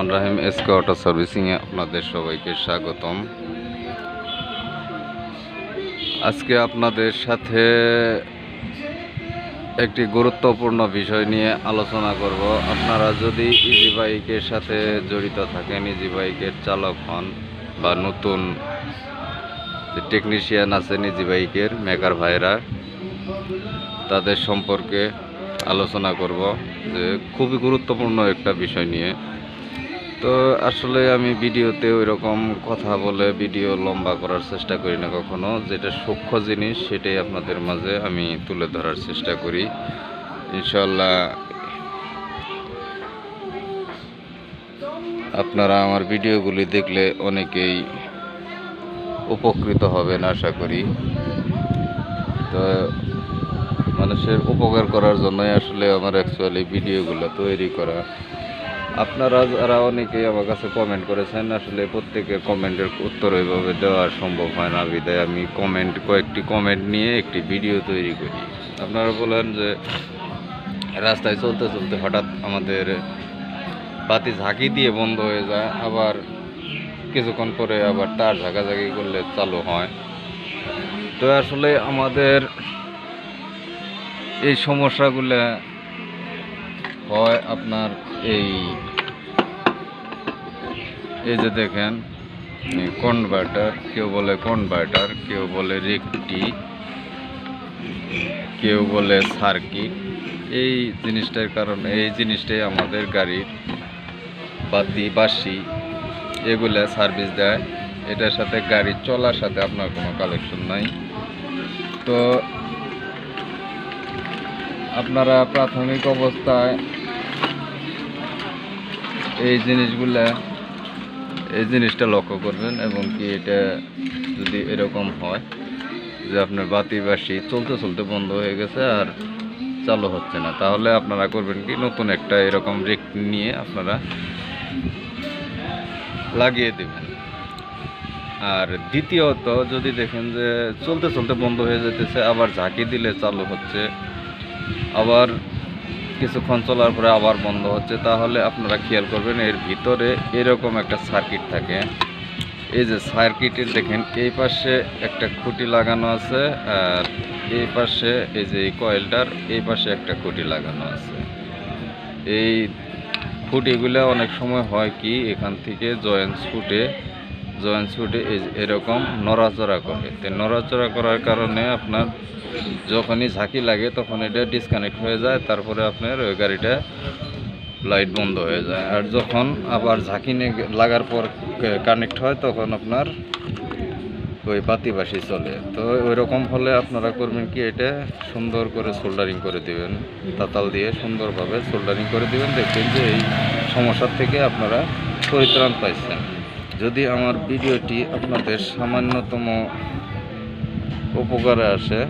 Rahman Rahim SK auto সার্ভিসিংয়ে আপনাদের সবাইকে স্বাগতম। আজকে আপনাদের সাথে একটি গুরুত্বপূর্ণ বিষয় নিয়ে আলোচনা করব। আপনারা যদি ইজি বাইকের সাথে জড়িত থাকেন ইজি বাইকের চালক হন বা নতুন টেকনিশিয়ান আছেন ইজি বাইকের মেকার ভাইরা তাদের সম্পর্কে আলোচনা করব যে খুবই গুরুত্বপূর্ণ একটা বিষয় নিয়ে। তো আসলে আমি ভিডিওতে ওই রকম কথা বলে ভিডিও লম্বা করার চেষ্টা করি না কখনো। যেটা সূক্ষ্ম জিনিস, সেটাই আপনাদের মাঝে আমি তুলে ধরার চেষ্টা করি। ইনশাল্লাহ আপনারা আমার ভিডিওগুলি দেখলে অনেকেই উপকৃত হবেন, আশা করি। তো মানুষের উপকার করার জন্যই আসলে আমার অ্যাকচুয়ালি ভিডিওগুলো তৈরি করা। আপনারা যারা অনেকেই আমার কাছে কমেন্ট করেছেন, আসলে প্রত্যেকে কমেন্টের উত্তর ওইভাবে দেওয়া সম্ভব হয় না বিদায়। আমি কমেন্ট কয়েকটি কমেন্ট নিয়ে একটি ভিডিও তৈরি করি। আপনারা বলেন যে, রাস্তায় চলতে চলতে হঠাৎ আমাদের বাতি ঝাঁকি দিয়ে বন্ধ হয়ে যায়, আবার কিছুক্ষণ পরে আবার তার ঝাঁকাঝাঁকি করলে চালু হয়। তো আসলে আমাদের এই সমস্যাগুলো হয় আপনার এই এই যে দেখেন কনভার্টার কেউ বলে কনভার্টার কেউ বলে রেকটি কেউ বলে সার্কিট এই জিনিসটার কারণে, এই জিনিসটাই আমাদের গাড়ির বাতি, বাসি, এগুলা সার্ভিস দেয়। এটার সাথে গাড়ি চলার সাথে আপনার কোনো কালেকশন নাই। তো আপনারা প্রাথমিক অবস্থায় এই জিনিসগুলা, এই জিনিসটা লক্ষ্য করবেন এবং কি এটা যদি এরকম হয় যে আপনার বাতি বাসি চলতে চলতে বন্ধ হয়ে গেছে আর চালু হচ্ছে না, তাহলে আপনারা করবেন কি নতুন একটা এরকম রেক নিয়ে আপনারা লাগিয়ে দেবেন। আর দ্বিতীয়ত যদি দেখেন যে চলতে চলতে বন্ধ হয়ে যেতেছে আবার ঝাঁকি দিলে চালু হচ্ছে, আবার কিছুক্ষণ চলার পরে আবার বন্ধ হচ্ছে, তাহলে আপনারা খেয়াল করবেন এর ভিতরে এরকম একটা সার্কিট থাকে। এই যে সার্কিটের দেখেন, এই পাশে একটা খুঁটি লাগানো আছে, আর এই পাশে এই যে এই কয়েলটার এই পাশে একটা খুঁটি লাগানো আছে। এই খুঁটিগুলো অনেক সময় হয় কি, এখান থেকে জয়েন্টস ফুটে জয়েন্টস ফুটে এরকম নড়াচড়া করে। তো নড়াচড়া করার কারণে আপনার যখনই ঝাঁকি লাগে তখন এটা ডিসকানেক্ট হয়ে যায়, তারপরে আপনার ওই গাড়িটা লাইট বন্ধ হয়ে যায়। আর যখন আবার ঝাঁকি লাগার পর কানেক্ট হয় তখন আপনার ওই বাতি বাসি চলে। তো ওই রকম হলে আপনারা করবেন কি, এটা সুন্দর করে সোল্ডারিং করে দিবেন, তাতাল দিয়ে সুন্দরভাবে সোল্ডারিং করে দিবেন। দেখবেন যে এই সমস্যার থেকে আপনারা পরিত্রাণ পাইছেন। যদি আমার ভিডিওটি আপনাদের সামান্যতম উপকারে আসে,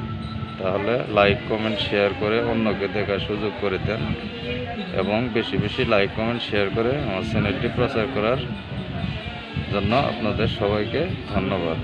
তাহলে লাইক, কমেন্ট, শেয়ার করে অন্যকে দেখার সুযোগ করে দেন এবং বেশি বেশি লাইক, কমেন্ট, শেয়ার করে আমার চ্যানেলটি প্রচার করার জন্য আপনাদের সবাইকে ধন্যবাদ।